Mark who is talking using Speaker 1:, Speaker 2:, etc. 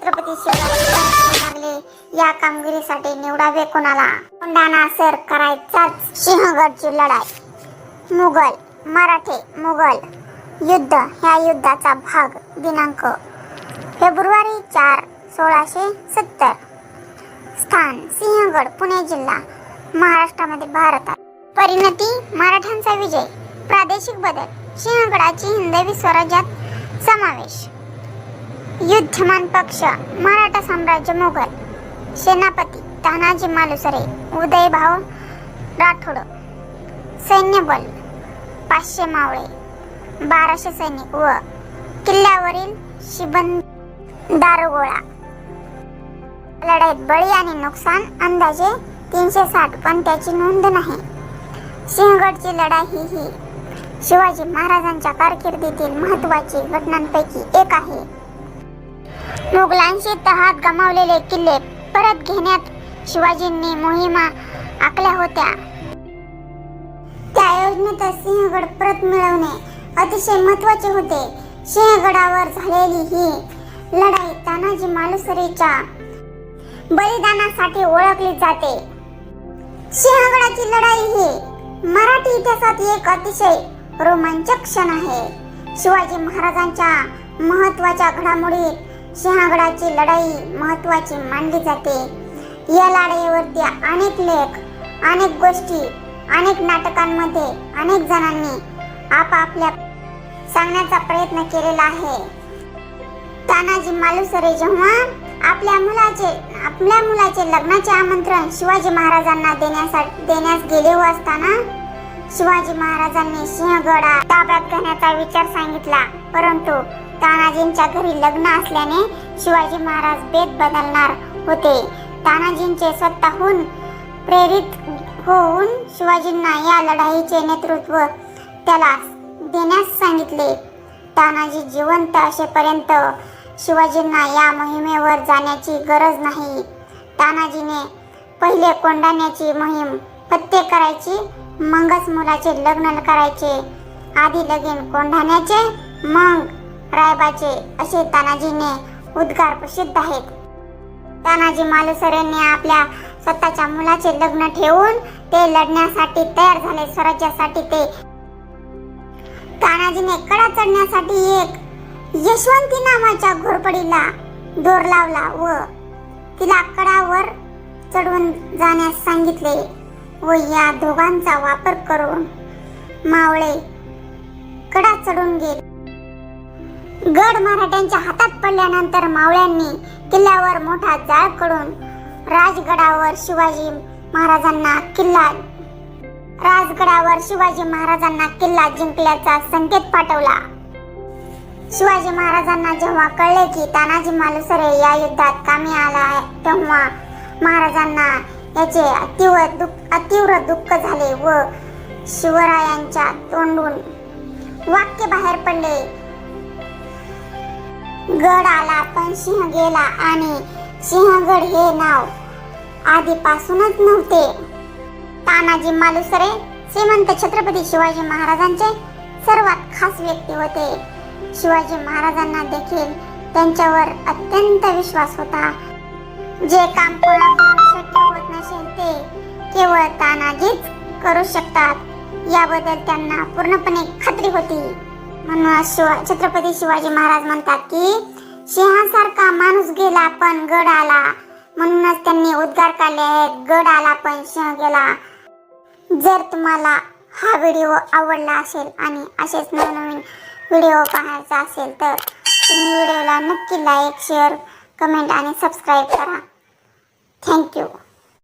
Speaker 1: छत्रपती शिवाजी या कामगिरीसाठी निवडावे कोणाला? कोंडाणा सर करायचाच. सिंहगडची लढाई. मुघल मराठे मुघल युद्ध ह्या युद्धाचा भाग दिनांक फेब्रुवारी चार सोळाशे सत्तर. स्थान सिंहगड पुणे जिल्हा महाराष्ट्रामध्ये भारतात. परिणती मराठ्यांचा विजय. प्रादेशिक बदल सिंहगडाची हिंदवी स्वराज्यात समावेश. युद्धमान पक्ष मराठा साम्राज्य मोगल सेनापती तानाजी मालुसरे उदयभाऊ राठोड सैन्यबल पाचशे मावळे बाराशे सैनिक व किल्ल्यावरील शिबंद दारुगोळा. लढाईत बळी आणि नुकसान अंदाजे तीनशे साठ पण त्याची नोंद नाही. सिंहगडची लढाई ही ही शिवाजी महाराजांच्या कारकिर्दीतील महत्वाची घटनांपैकी एक आहे. मुघलांशी तहात गमावलेले किल्ले परत घेण्यात शिवाजींनी मोहिमा आखल्या होत्या. त्या योजनेत सिंहगड परत मिळवणे अतिशय महत्त्वाचे होते. सिंहगडावर झालेली ही लढाई तानाजी मालुसरेच्या बलिदानासाठी ओळखली जाते. सिंहगडाची लढाई ही मराठी इतिहासात एक अतिशय रोमांचक क्षण आहे. शिवाजी महाराजांच्या महत्त्वाच्या घडामोडीत सिंहगडाची लढाई महत्वाची मानली जाते. या लढाईवरती अनेक लेख अनेक गोष्टी अनेक नाटकांमध्ये अनेक जणांनी आपापल्या सांगण्याचा प्रयत्न केलेला आहे. तानाजी मालुसरे जेव्हा आपल्या मुलाचे आपल्या मुलाचे लग्नाचे आमंत्रण शिवाजी महाराजांना देण्यासाठी देण्यास गेले हो असताना शिवाजी महाराजांनी सिंहगडा ताब्यात घेण्याचा विचार सांगितला. परंतु तानाजींच्या घरी लग्न असल्याने शिवाजी महाराज बेत बदलणार होते. तानाजींचे स्वतःहून प्रेरित होऊन शिवाजींना या लढाईचे नेतृत्व त्याला देण्यास सांगितले. तानाजी जिवंत असेपर्यंत शिवाजींना या मोहिमेवर जाण्याची गरज नाही. तानाजीने पहिले कोंडाण्याची मोहीम पत्ते करायची मगच मुलाचे लग्न करायचे. आधी लगीन कोंढाण्याचे मग रायबाचे असे तानाजीने उद्गार प्रसिद्ध आहेत. तानाजी मालुसरेंनी आपल्या स्वतःच्या मुलाचे लग्न ठेवून ते लढण्यासाठी तयार झाले. स्वराज्यासाठी ते तानाजीने कडा चढण्यासाठी एक यशवंती नावाच्या घोरपडीला दोर लावला व तिला कडावर चढून जाण्यास सांगितले व या दोघांचा वापर करून मावळे कडा चढून गेले. गड मराठ्यांच्या हातात पडल्यानंतर मावळ्यांनी किल्ल्यावर मोठा जाळ करून राजगडावर शिवाजी महाराजांना किल्ला राजगडावर शिवाजी महाराजांना किल्ला जिंकल्याचा संकेत पाठवला. शिवाजी महाराजांना जेव्हा कळले की तानाजी मालुसरे या युद्धात कामी आला आहे तेव्हा महाराजांना याचे अतिव दुःख अतीव्र दुःख झाले व शिवरायांच्या तोंडून वाक्य बाहेर पडले. गड आला पण सिंह गेला आणि सिंहगड हे नाव आधीपासूनच नव्हते. तानाजी मालुसरे श्रीमंत छत्रपती शिवाजी महाराजांचे सर्वात खास व्यक्ती होते. शिवाजी महाराजांना देखील त्यांच्यावर अत्यंत विश्वास होता. जे काम कोणाकडून शक्य होत नसेल ते केवळ तानाजीच करू शकतात. याबद्दल त्यांना पूर्णपणे खात्री होती. म्हणून शिवा छत्रपती शिवाजी महाराज म्हणतात की सिंहासारखा माणूस गेला पण गड आला. म्हणूनच त्यांनी उद्गार काढले आहेत गड आला पण सिंह गेला. जर तुम्हाला हा व्हिडिओ आवडला असेल आणि असेच नवनवीन व्हिडिओ पाहायचा असेल तर तुम्ही व्हिडिओला नक्की लाईक शेअर कमेंट आणि सबस्क्राईब करा. Thank you